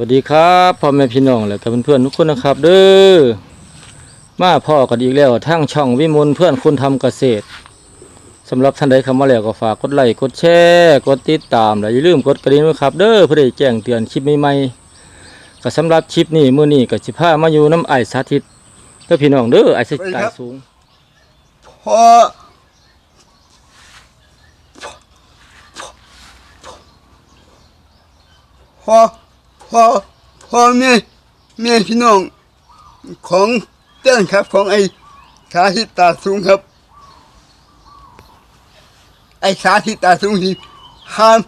วัสดีครับพ่อแม่พี่น้องและกับเพื่อนๆทุกคนนะครับ เด้อมาพ่อกันอีกแล้วทั้งช่องวิมลเพื่อนคนทำเกษตรสำหรับท่านใดเข้ามาแล้วก็ฝากกดไลค์กดแชร์กดติดตามและอย่าลืมกดกระดิ่งด้วยครับ เด้อเพื่อได้แจ้งเตือนคลิปใหม่ๆก็สำหรับคลิปนี้มื้อนี้ก็สิพามาอยู่น้ำไอสาธิตเด้อพี่น้องเด้อไอสาธิตตายสูงพอพอ พอพอแม่แม่พี่น้องของเต้นครับของไอ้สาธิตตาสูงครับ ไอ้สาธิตตาสูงที่ห้าม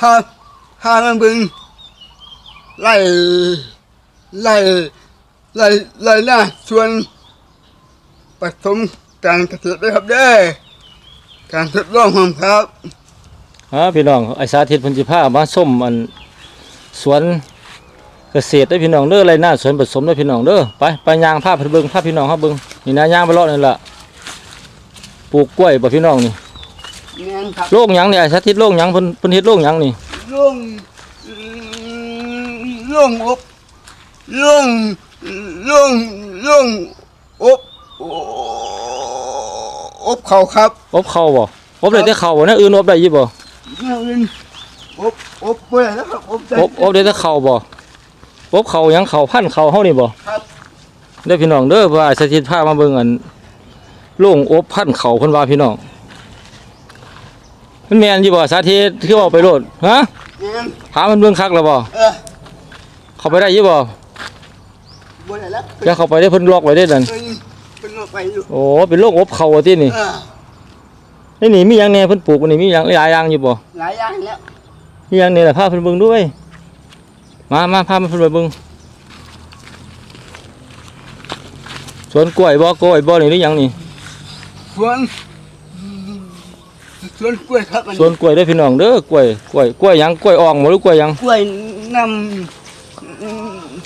ห้ามห้ามมันบึงไล่ไล่ไล่ไล่หน้าส่วนผสมการเกษตรด้วยครับเด้การทดลองของครับ ฮะพี่น้องไอายสาธิตเพันธิพามาส้มอัน สวนเกษตรได้อพี่น้องเด้อไรหน้าสวนผสมได้อพี่น้องเด้อไปไปยางภาพเบิ่งภาพพี่น้องครับเบิ่งนี่นะยางไปเลาะนี่ล่ะปลูกกล้วยบ่พี่น้องนี่งานครับโรคหยังนี่ไอ้สาธิตโรคหยังเพิ่นเพิ่นเฮ็ดโรคหยังนี่ล่วงล่วงอบล่วงล่วงล่วงอบอบเขาครับอบเข่าบ่อบได้แต่เข่าบ่นะอื่นอบได้อยู่บ่เรื่องอื่น อบอบเปื่อยแล้วครับอบใจ อบอบได้แต่เข่าบ่อบเข่าหยังเข่าพันเข่าเฮานี่บ่ครับเด้อพี่น้องเด้อว่าไอ้สาธิตพามาเบิ่งอันโรงอบพันเข่าเพิ่นว่าพี่น้องมันแม่นอยู่บ่สาธิตคือเอาไปโลดฮะงานถามมันเบิ่งคักแล้วบ่เออเข้าไปได้อยู่บ่บ่ได้แล้วอย่าเข้าไปได้เพิ่นล็อกไว้ได้นั่นเอ้ยเป็นโรคไปอยู่โอ้เป็นโรคอบเข่าว่าตินี่เออนี่นี่มีหยังแหน่เพิ่นปลูกอันนี่มีหยังหลายอย่างอยู่บ่หลายอย่างแล้ว มีหยังนี่ล่ะพาเพิ่นเบิ่งด้วย มามาพามันเพิ่นไปเบิ่งสวนกล้วยบ่กล้วยบ่นี่หรือหยังนี่สวนสวนกล้วยครับอันสวนกล้วยเด้อพี่น้องเด้อกล้วยกล้วยกล้วยหยังกล้วยอ่องบ่หรือกล้วยหยังกล้วยน้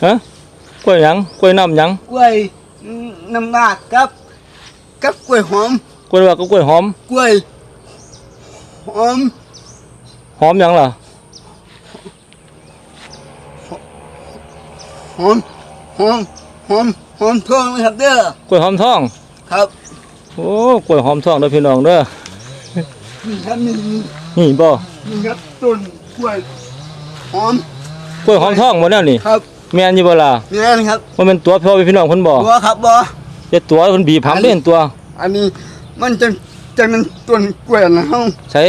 ฮะกล้วยหยังกล้วยน้ำหยังำกล้วยน้ำหมากครับกับกล้วยหอมกล้วยว่าก็กล้วยหอมกล้วยหอม หอมหยังล่ะ หอมหอมหอมหอมทองนะครับเด้อกล้วยหอมทอง ครับโอ้กล้วยหอมทองเด้อพี่น้องเด้อนี่ครับนี่นี่นี่บ่นี่ครับต้นกล้วยหอมกล้วยหอมทองบ่แนวนี่ครับแม่นอยู่บ่ล่ะนี่นะครับว่าเป็นตัวพ่อพี่น้องเพิ่นบ่บัวครับบัวเฮ็ดตัวเพิ่นบีบหำเล่นตัว อันนี้มันจะจะเป็นต้นกล้วยนะฮะใช่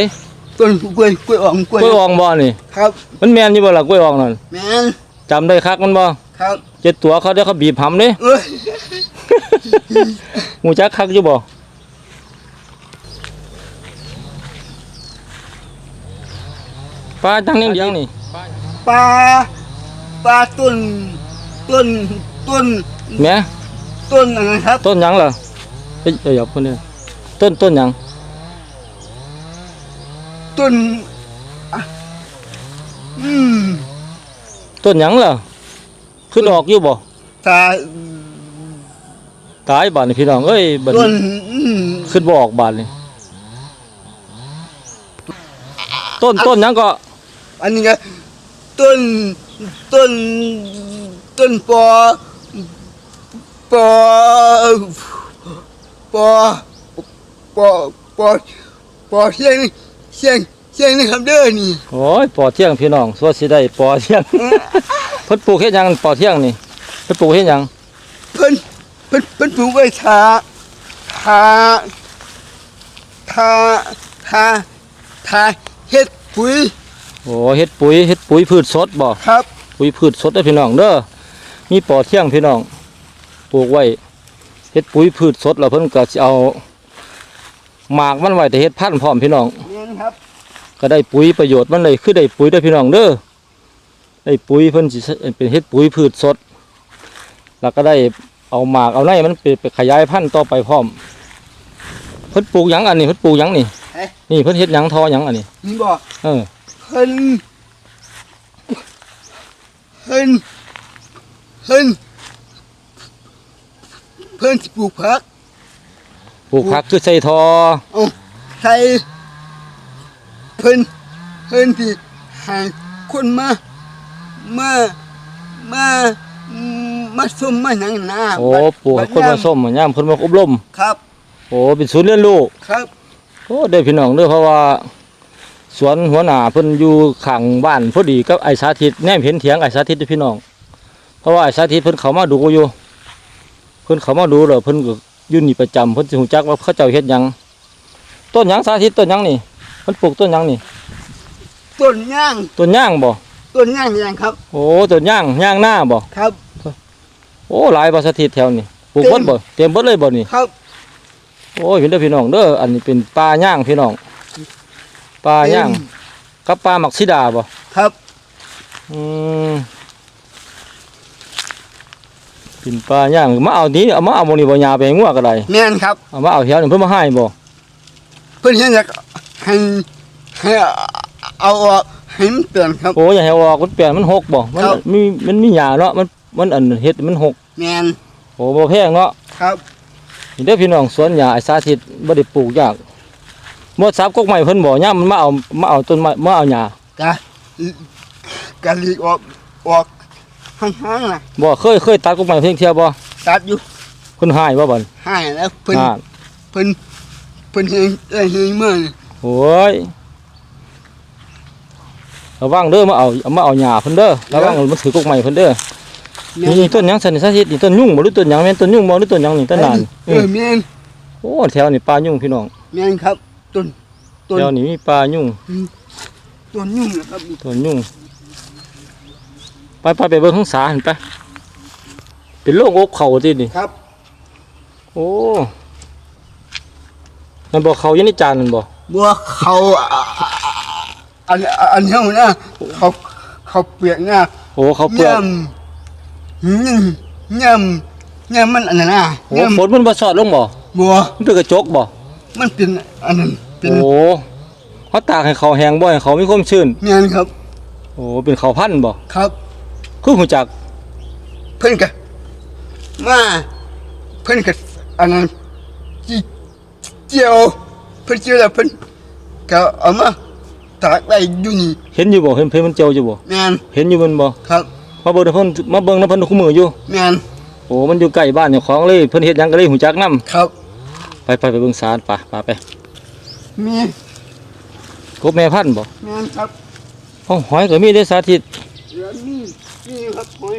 ต้นกล้วยกล้วยอ่องกล้วยกล้วยอ่องบ่นี่ครับ มันแม่นอยู่บ่ล่ะกล้วยอ่องนั่นแม่นจำได้คักมันบ่ ครับเจ็ดตัวเขาเดี๋ยวเขาบีบหำเด้เอ้ยหูจักคักอยู่บ่ปลาจังเลี้ยงเลี้ยงนี่ปลาปลาต้นต้นต้นแหม่ต้นอะไรครับ ต้นหยังล่ะเอ้ยเดี๋ยวเพิ่นเด้อต้นต้นหยังต้นอะอืมต้นหยังล่ะขึ้ นออกอยู่บ่ตาตายบาดนี่พี่น้องเอ้ยบัดต้นนี้อืมขึ้นบ่ออกบาดนี่ต้นต้นหยังก็อันนี้ก็ต้นต้นต้นปอปอปอปอปอปอเชียงนี่เชียงเชียงนี่ครับเด้อนี่โอ้ยปอเที่ยงพี่น้องสวสิได้ปอเที่ยง เพิ่นปลูกเฮ็ดหยังปอเที่ยงนี่เพิ่นปลูกเฮ็ดหยังเพิ่นเพิ่นเพิ่นปลูกไว้ทาทาทาทาทาเฮ็ดปุ๋ยโอ้เฮ็ดปุ๋ยเฮ็ดปุ๋ยพืชสดบ่ครับ ปุ๋ยพืชสดเด้อพี่น้องเด้อมีปอเที่ยงพี่น้องปลูกไว้เฮ็ดปุ๋ยพืชสดแล้วเพิ่นก็สิเอาหมากมันไว้แต่เฮ็ดพันธุ์พร้อมพี่น้องนี่ครับ ก็ได้ปุ๋ยประโยชน์มันเลยคือได้ปุ๋ยเด้อพี่น้องเด้อ ได้ปุ๋ยเพิ่นสิเป็นเฮ็ดปุ๋ยพืชสด แล้วก็ได้เอาหมากเอาในมันไปไปขยายพันธุ์ต่อไปพร้อม เพิ่นปลูกหยังอันนี้เพิ่นปลูกหยังนี่เอ๊ะ นี่เพิ่นเฮ็ดหยังทอหยังอันนี้ นี่บอกเออเพิ่นเพิ่นเพิ่นเพิ่นสิปลูกผักปลูกผักคือใส่ทอเอาใส่เพิ่นเพิ่นที่หาคนมา มามาอืมมาซุ่มมาหนังหน้าโอ้ปู่ให้คนมาส้มมาย่ามคนมาอบรมครับ โอ้เป็นศูนย์เรียนรู้ครับโอ้ได้พี่น้องเด้อเพราะว่าสวนหัวหน้าเพิ่นอยู่ข้างบ้านพอดีกับไอ้สาธิตแนมเห็นเถียงไอ้สาธิตเด้อพี่น้อง เพราะว่าไอ้สาธิตเพิ่นเข้ามาดูอยู่ เพิ่นเข้ามาดูแล้วเพิ่นก็อยู่นี่ประจำเพิ่นสิฮู้จักว่าเขาเจ้าเฮ็ดหยังต้นหยังสาธิตต้นหยังนี่เพิ่นปลูกต้นหยังนี่ ต้นย่างต้นย่างบ่ ต้นย่างยังครับ โอ้ต้นย่างย่างหน้าบ่ครับ โอ้หลายบ่สาธิตแถวนี่ปลูกเบิดบ่เต็มเบิดเลยบ่นี่ครับ โอ้ยเห็นเด้อพี่น้องเด้ออันนี้เป็นปลาย่างพี่น้องปลาย่างกับปลาหมักซิดาบ่ครับอืมเป็นปลาย่างมาเอานี้เอามาเอาหมนี่บ่ยาไปให้งัวก็ได้แม่นครับเอามาเอาแถวนึงเพิ่นมาให้บ่เพื่อนเห็นอยากให้ให้เอาออก ให้มันเปลี่ยนครับ โอ้ยอย่าให้ออกมันเปลี่ยนมันหกบ่มันครับ มีมันมีหญ้าเนาะมันมันอันเฮ็ดมันหกแมนโอ้บ่แพงเนาะครับนี่เด้อพี่น้องสวนหญ้าไอ้สาธิตบ่ได้ปลูกยากบ่ซับกกไม้เพิ่นบ่ยามมันมาเอามาเอาต้นไม้มาเอาหญ้ากะกะลีกออกออกห่างๆนะบ่เคยเคยตัดกกไม้เพียงเที่ยบ่ตัดอยู่เพิ่นหายบ่บัดให้แล้วเพิ่นอ่าเพิ่นเพิ่นเห็นเอ้ยเห็นเมื่อนี่โอ้ย ระวังเด้อมาเอาเอามาเอาหญ้าเพิ่นเด้อระวังมันถือกกไม้เพิ่นเด้อแม่นี่ต้นหยังสันนิษฐานนี่ต้นยุ่งบ่หรือต้นหยังแม่นต้นยุ่งบ่หรือต้นหยังนี่ต้นนานเออแม่นโอ้แถวนี่ปลายุ่งพี่น้องแม่นครับต้นต้นแถวนี้มีปลายุ่งต้นยุ่งนะครับต้นยุ่งไปไปไปเบิ่งข้างสาเห็นไปเป็นโรคอกเข่าตินี่ครับ โอ้มันบ่เขาอยังในจานนั่นบ่บัวเขา อะอันอันเนี้ยนะเขาเขาเปียกนะโอ้เขาเปลือกย่ำย่ำย่ำมันอันนั้นนะโอ้ย่ฝนมันบ่สอดลงบ่ำบัวมันเป็นกระจกบ่มันเป็นอันนั้นเป็นโอ้เขาตากให้เขาแห้งบ่ให้เขามีความชื้นเมียนครับ โอ้เป็นเขาวพันธุ์บ่ครับ คือหูจัก เพิ่นกะมาเพิ่นกะอันนั้นจีเจียวเพิ่นเจียวแล้วเพิ่นก็เอามา ตากไว้อยู่นี่เห็นอยู่บ่เห็นเพิ่นมันเจียวอยู่บ่แม่นเห็นอยู่มันบ่ครับมาเบิ่งนำเพิ่นมาเบิ่งนำเพิ่นคู่มืออยู่แม่นโอ้มันอยู่ใกล้บ้านเจ้าของเลยเพิ่นเฮ็ดหยังก็เลยหูจักนํครับไปไปไปเบิ่งศาลป่ะป่ะไปมีกบแม่พันธุ์บ่แม่นครับห้องหอยก็มีได้สาธิตเหลือมีมีครับหอย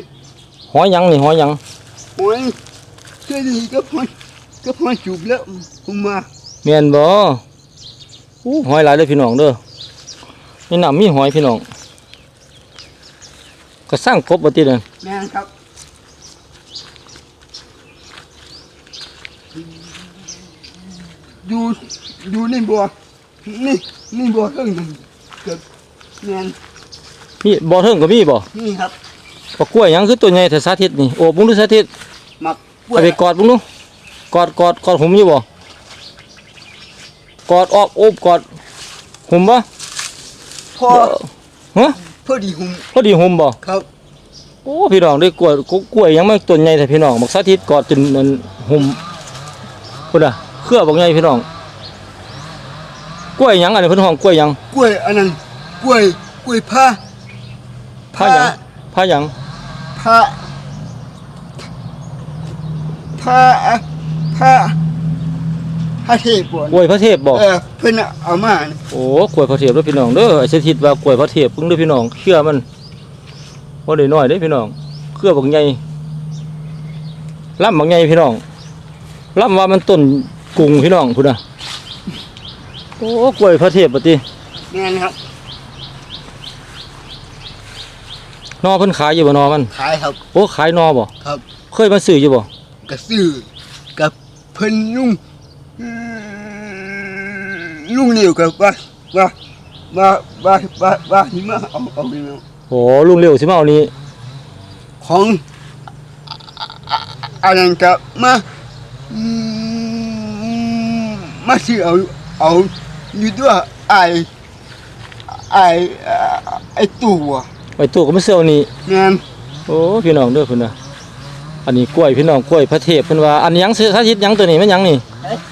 หอยหยังนี่หอยหยังหอยเจดีก็หอยก็หอยจูบแล้วผมมาแม่นบ่อู้หอยหลายเด้อพี่น้องเด้อ นี่น้ำมีหอยพี่น้องก็สร้างกบบ่ติเด้อแม่นครับอยู่อยู่ในบัวนี่นี่บัวเครื่องหนึงเกือบแม่นมีบ่เทิงก็มีบ่นี่ครับบ่กล้วยหยังคือตัวใหญ่แต่สาธิตนี่โอ้บุ้งดูสาธิตหมักกล้เอาวยไปกอดบุ้งดูกอดกอดกอดหุ่มอยู่บ่กอดออกโอบกอดหุ่มบ่ พอฮะพอดีหุ่มพอดีหุ่มบ่ครับโอ้พี่น้องได้กล้วยกกล้วยยังไม่ต้นใหญ่แต่พี่น้องบอกสาธิตกอดจนมันหุ่มพุ่นอะเครือบอกใหญ่พี่น้องกล้วยหยังอันนี้เพิ่นห้องกล้วยหยังกล้วยอันนั้นกล้วยกล้วยผ้าผ้าหยังผ้าหยังผ้าผ้าผ้า ผ้าเทพบ่กล้วยพระเทพบอก เออเพิ่นน่ะเอามานี่โอ้กล้วยพระเทพเด้อพี่น้องเด้อไอ้สาธิตว่ากล้วยพระเทพเพิ่งเด้อพี่น้องเครือมันบ่ได้น้อยเด้อพี่น้องเครือบอกใหญ่ลำบอกใหญ่พี่น้องลำว่ามันต้นกุ้งพี่น้องพุ่นน่ะโอ้กล้วยพระเทพปติแม่นครับ นอเพิ่นขายอยู่บ่นอมัน ขายครับ โอ้ขายนอบ่ครับ เคยมาซื้ออยู่บ่กระซื้อกับเพิ่นลุงอืม ลุงเหลียวกับว่าว่าว่าว่าว่าว่าที่มาเอาเอาไปเอาโอ้ลุงเร็วสิมาเอานี้ของอันนั้นก็มาอืมมาซื้อเอาเอาอยู่ด้วยไอไอไอตู่อะไปตู้ก็มาซื้อเอานี้งานโอ้พี่น้องเด้อเพิ่นน่ะ อันนี้กล้วยพี่น้องกล้วยพระเทพเพิ่นว่าอันนี้หยังซื้อสาธิตหยังตัวนี้แม่นหยังนี่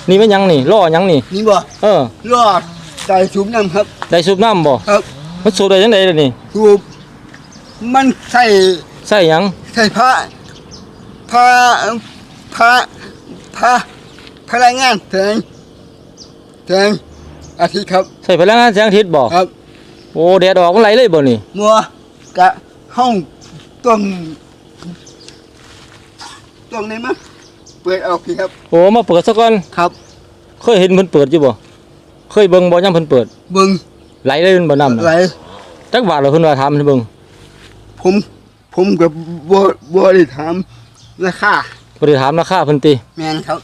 นี่แม่นหยังนี่ล่อหยังนี่ นี่บ่เออ รอดใจสูบน้ำครับ ได้สูบน้ำบ่ครับ มันสูบได้จังได๋ล่ะนี่สูบมันใส่ใส่หยังใส่พระพระพระพระพลังงานแสงแสงอาทิตย์ครับ ใส่พลังงานแสงอาทิตย์บ่ครับ โอ้แดดออกมันไหลเลยบ่นี่มัวกะห้องต รงตรงนี้มั้ยเปิดออกพี่ครับ โอ้มาเปิดซะก่อนครับ เคยเห็นเพิ่นเปิดอยู่บ่เคยเบิ่งบ่ยามเพิ่นเปิด เบิ่งไหลเลยมันบ่น้ำไหลน่ะจักบาทแล้วเพิ่นว่าถามให้เบิ่งผม ผมกับบ่บ่ได้ถามราคาบ่ได้ถามราคาเพิ่นติแม่นครับ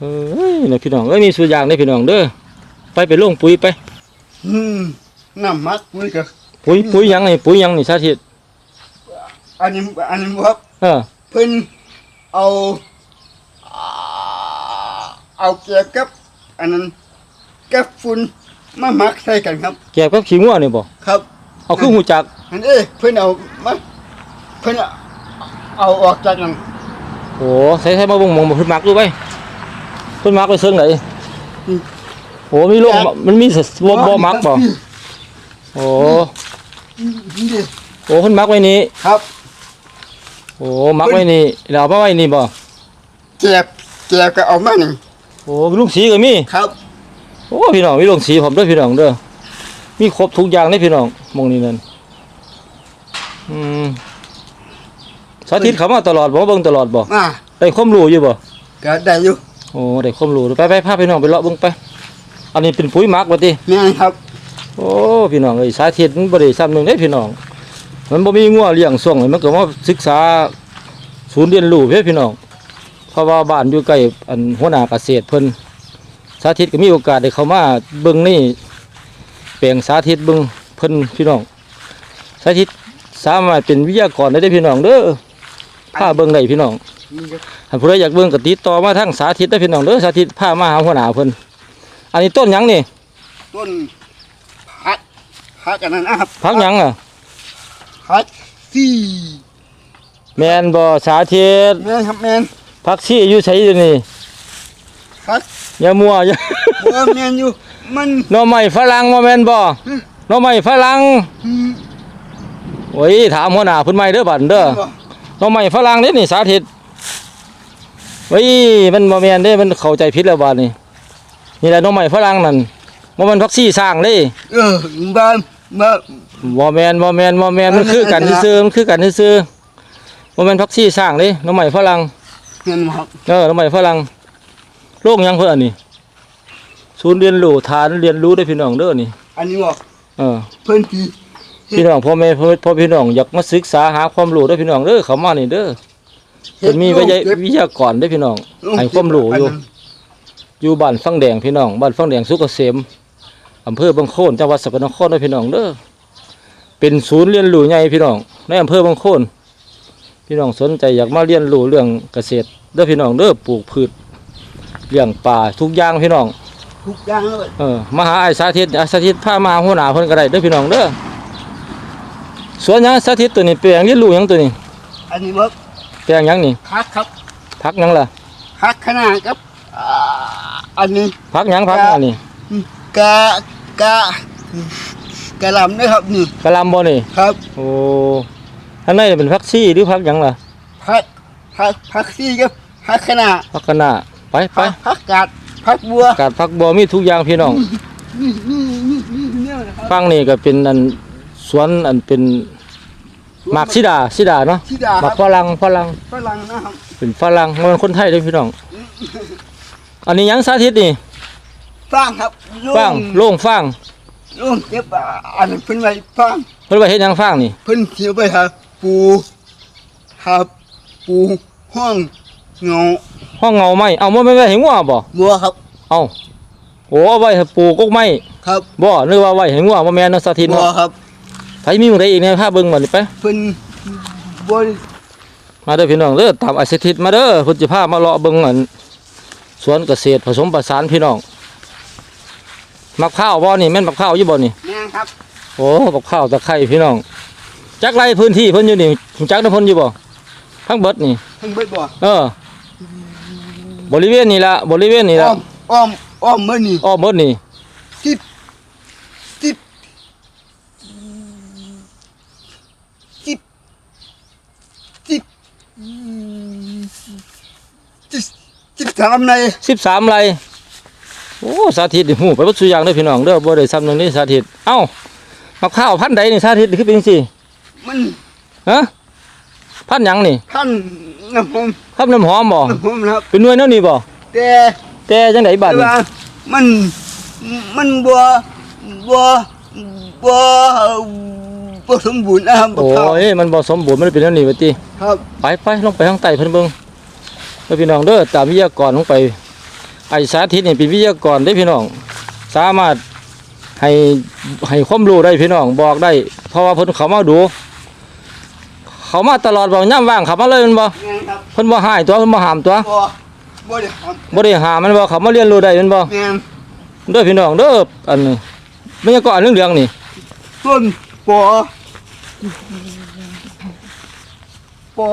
เอ้ยนะพี่น้องเอ้ยมีสุอย่างเด้พี่น้องเด้อไปไปลงปุ๋ยไป อืมน้ำมักปุ๋ยกับปุ๋ยปุ๋ยหยังนี่ปุ๋ยหยังนี่สาธิตอันนี้อันนี้ครับเออเพิ่น เอาอ่าเอาเกี่ยวกับ อันนั้นกับฝุ่นมาหมักใส่กันครับ แก็บกับขี้งัวนี่บ่ครับเอาคือหูจักอันนี้เพิ่นเอามาเพิ่นเอาออกจากนั้นโอ้ใส่ใส่มาเบิ่งหมองบ่เพิ่นมักดูไปเพิ่นมักไปเซิงไหนโอ้มีโรคมันมีสบ่บ่มักบ่โอ้นี่โอ้เพิ่นมักไว้นี่ครับ โอ้มักไว้นี่แล้วเอามาไว้นี่บ่เจ็บเจ็บก็เอามานี่โอ้ลุงสีก็มีครับ โอ้พี่น้องมีลุงสีผมด้วยพี่น้องเด้อมีครบทุกอย่างเลยพี่น้องหมองนี้นั่นอืมสาธิตเขามาตลอดบ่เบิ่งตลอดบ่มาได้ความรู้อยู่บ่ก็ได้อยู่โอ้ได้ความรู้ไปไปพาพี่น้องไปเลาะเบิ่งไป อันนี้เป็นปุ๋ยหมักว่าติแม่นครับ โอ้พี่น้องเอ้ยสาธิตมันบ่ได้ซ้ำหนึงเด้พี่น้อง มันบ่มีงัวเลี้ยงส่งเลยมันก็มาศึกษาศูนย์เรียนรู้เด้พี่น้องเพราะว่าบ้านอยู่ใกล้อันหัวหน้าเกษตรเพิ่นสาธิตก็มีโอกาสได้เข้ามาเบิ่งนี่แปลงสาธิตเบิ่งเพิ่นพี่น้อง สาธิตสามารถเป็นวิทยากรได้เด้อพี่น้องเด้อพาเบิ่งได้พี่น้องนี่ครับถ้าผู้ใดอยากเบิ่งก็ติดต่อมาทางสาธิตได้อพี่น้องเด้อสาธิตพามาหาหัวหน้าเพิ่นอันนี้ต้นหยังนี่ต้นพักพักอันนั้นนะครับพักหยังอะ พักซี่แมนบ่สาธิตแม่นครับแม่นพักซี่อยู่ไสอยู่นี่พักอย่ามัวอย่าบ่แม่นอยู่มันหน่อไม้ฝรั่งบ่แม่นบ่หน่อไม้ฝรั่งอืมโอ้ยถามหัวหน้าเพิ่นใหม่เด้อบัดเด้อบ่หน่อไม้ฝรั่งเด้นี่สาธิตเฮ้ยมันบ่แม่นเด้มันเข้าใจผิดแล้วบัดนี้นี่แหละหน่อไม้ฝรั่งนั่นบ่แม่นพักซี่สร้างเด้ เออบ้าน บ้านบ่แม่นบ่แม่นบ่แม่นมันคือกันซื่อๆมันคือกันซื่อๆบ่แม่นพักซี่สร้างเด้หน่อไม้ฝรั่งเงินครับเออหน่อไม้ฝรั่งโรงหยังเพิ่นอันนี้ศูนย์เรียนรู้ฐานเรียนรู้เด้อพี่น้องเด้อนี่ อันนี้บอกเออ เพิ่นที่พี่น้องพ่อแม่พ่อพ่อพี่น้องอยากมาศึกษาหาความรู้เด้อพี่น้องเด้อเขามานี่เด้อเพิ่นมีวิทยาวิทยากรเด้อพี่น้องให้ความรู้อยู่ อยู่บ้านฟังแดงพี่น้องบ้านฟังแดงสุกเกษม อำเภอบางโคนจังหวัดสกลนครเด้อพี่น้องเด้อเป็นศูนย์เรียนรู้ใหญ่พี่น้องในอำเภอบางโคนพี่น้องสนใจอยากมาเรียนรู้เรื่องเกษตรเด้อพี่น้องเด้อปลูกพืชเลี้ยงปลาทุกอย่างพี่น้อง ทุกอย่างเลยเออมาหาไอ้สาธิตไอ้สาธิตพามาหาหัวหน้าเพิ่นก็ได้เด้อพี่น้องเด้อสวนหยังสาธิตตัวนี้แปลงเรียนรู้หยังตัวนี้ อันนี้บอกแปลงหยังนี่พักครับพักหยังล่ะพักขนาดครับอ่าอันนี้พักหยังพักอันนี้กะ กะกะหลำนะครับนี่กะหลำบ่นี่ครับ โอ้อันนี้เป็นพักซี่หรือพักหยังล่ะพักพักพักซี่ครับพักขนาดพักกันหน้าไปไปพักพักกาดพักบัวกาดพักบ่มีทุกอย่างพี่น้องนี่นี่นี่นี่เนี่ยนะครับฟังนี่ก็เป็นอันสวนอันเป็นหมากซิดาซิดาเนาะธิดาหคมารักบฝรั่งฝรั่งฝรั่งนะครับเป็นฝรั่งบ่แมันคนไทยเด้อพี่น้อง อันนี้หยังสาธิตนี่ ฟางครับโล่ฟางโล่งฟางโล่งเก็บอ่าอันนั้นเพิ่นไว้ฟางเพิ่นว่าเฮ็ดหยังฟางนี่เพิ่นเที่ยวไปหาปูหาปูห้องเงาห้องเงาไม้เอาบ่แม่นไว้ให้งัวบ่บัวครับ เอาโอ้เอาไว้ให้ปลูกกกไม้ครับบ่นึกว่าไว้ให้งัวบ่แม่นเนาะสาธิตบัวเนาะครับไผมีหมื้อใดอีกเนี่ยพาเบิ่งบัดนี้ไปเพิ่นบ่ได้มาเด้อพี่น้องเด้อตามอาสถิตมาเด้อเพิ่นสิพามาเลาะเบิ่งอันสวนเกษตรผสมผสานพี่น้อง มักข้าวบ่นี่แม่นมักข้าวอยู่บ่นี่แม่นครับ โอ้มักข้าวตะไคร้พี่น้องจักไรพื้นที่เพิ่นอยู่นี่จักน้ำพ่นอยู่บ่ทั้งเบิดนี่ทั้งเบิดบ่เออบริเวณนี่ละบริเวณนี่ละอ้อมอ้อมเมื่อนี่อ้อมเมื่อนี่สิบสิบสิบสิบสิบสามไรสิบสามไร โอ้สาธิตนี่หูไปวัดสุอยางเด้อพี่น้องเด้อบ่ได้ซ้ำตรงนี้สาธิต เอ้ามะพร้าวพันธุ์ใดนี่สาธิตคือเป็นจังซี่มันฮะพันธุ์หยังนี่ท่านน้ำผมครับน้ำหอมบ่น้ำผมนะครับเป็นหน่วยแนวนี้บ่แต่แต่จังไดบัดแต่นี่ว่ามันมันบัวบัวบัวบัวสมบูรณ์นะครับโอ้ยมันบ่สมบูรณ์มันเป็นแนวนี้ว่าติ ครับ ไปไปลงไปข้างใต้เพิ่นเบิ่งเด้อพี่น้องเด้อตามวิทยากรลงไป ไอ้สาธิตนี่เป็นวิทยากรได้อพี่น้อง สามารถให้ให้ความรู้ได้พี่น้องบอกได้ เพราะว่าเพิ่นเขามาดู เขามาตลอดบ่ย่ำว่างเขามาเลยแมันบ่แม่นครับเพิ่นบ่หายตัวเพิ่นบ่ห้ามตัวบัวบัวเดี๋ยวครับบ่ได้ห้ามมันบ่เขามาเรียนรู้ได้แมันบ่แม่นเด้อพี่น้องเด้ออันนี้ไม่ใช่ก็อันเรื่องๆนี่ต้นปอปอ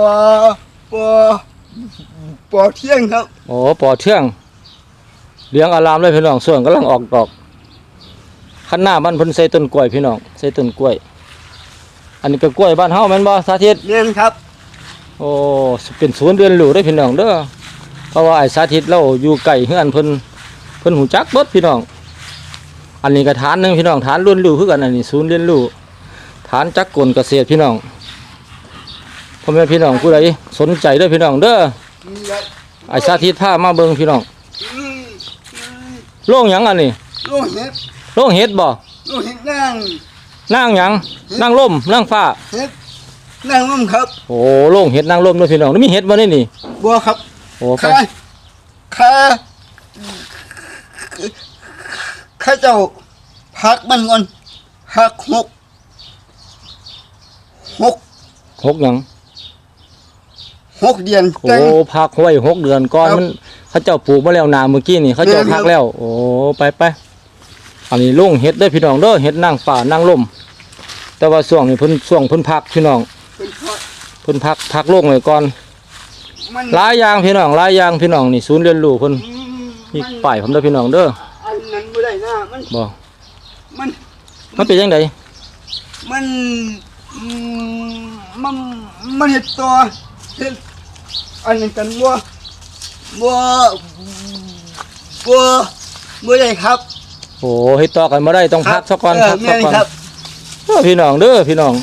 ปอปอเที่ยงครับ โอ้ปอเทือง เลี้ยงอารามเลยพี่น้องส่วนกำลังออกดอกคันหน้าบ้านเพิ่นใส่ต้นกล้วยพี่น้องใส่ต้นกล้วย อันนี้ก็กล้วยบ้านเฮาแม่นบ่สาธิตแม่นครับ โอ้เป็นศูนย์เรียนรู้ได้อพี่น้องเด้อเพราะว่าไอ้สาธิตเราอยู่ไกลเฮือนเพิ่นเพิ่นหูจักเบิดพี่น้อง อันนี้ก็ฐานหนึงพี่น้องฐานเรียนรู้คือกันอันนี้ศูนย์เรียนรู้ฐานจักรกลเกษตรพี่น้องพ่อแม่พี่น้องผู้ใดสนใจเด้อพี่น้องเด้อมีอะไรไอ้สาธิตพามาเบิ่งพี่น้องอืมอืม โล่งหยังอันนี้โลเห็ดโล่งเฮ็ดบ่โลเห็ดนั่งนั่งหยังนั่งล่มนั่งฟ้าเห็ดนั่งร่มครับโอ้โล่งเฮ็ดนั่งล่มเด้อพี่น้องแล้วมีเฮ็ดบ่นี่นี่บัวครับโอ้ไปข้าข้าข้าเจ้าพักมันก่อนพักหกหกหกหยังหกเดือนโอ้จังพักไว้หกเดือนก่อนครับมัน เขาเจ้าปลูกมาแล้วนาเมื่อกี้นี่เขาเจ้าแม่นครัพับกแล้ว โอ้ไปไปอันนี้ลุงเฮ็ดได้อพี่น้องเด้อเฮ็ดนั่งป่านั่งลมแต่ว่าช่วงนี้เพิ่นช่วงเพิ่นพักพี่น้องเป็นเพราะเพิ่นพักพักลงไว้ก่อนมันหลายอย่างพี่น้องหลายอย่างพี่น้องนี่ศูนย์เรียนรู้เพิ่นอืมมีมันป้ายผมเด้อพี่น้องเด้ออันนั้นไม่ได้นะมันบ่มันมันเป็นจังไดมันอืมมันมันเห็ดตัวเห็ดอันนั้นกันบัว บัวบัวบัวใหญ่ครับโอ้เฮ็ดต่อกันบ่ได้ต้องพักซะก่อนเพักซะแม่นก่อนครับเด้อพี่น้องเด้อพี่น้อง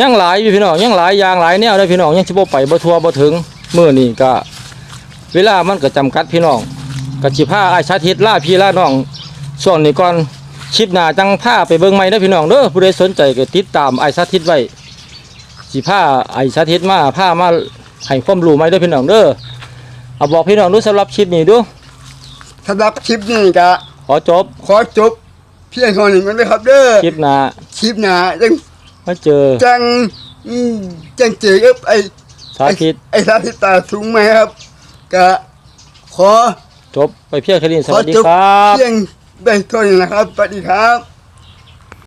ยังหลายอยู่พี่น้องยังหลายอย่างหลายแนวเด้อพี่น้องยังสิบ่ไปบ่ทั่วบ่ถึงมื้อนี้ก็ เวลามันก็จำกัดพี่น้องก็สิพาอ้ายสาธิตล่าพี่ล่าน้องช่วงนี้ก่อนคลิปหน้าจังพาไปเบิ่งใหม่เด้อพี่น้องเด้อผู้ใดสนใจก็ติดตามอ้ายสาธิตไว้สิพาอ้ายสาธิตมาพามาให้ความรู้ใหม่เด้อพี่น้องเด้อ เอาบอกพี่น้องดูสำหรับคลิปนี้ดูสำหรับคลิปนี้ก็ขอจบ ขอจบเพียงเท่านี้กันเลยครับเด้อคลิปหน้าคลิปหน้าจังมาเจอจังอืมจังเจอกับไอ้สาธิตไอ้สาธิตตาสูงไหมครับก็ขอจบไปเพียงแค่นี้สขอวัสดีจบครับเพียงได้เท่านี้นะครับสวัสดีครับ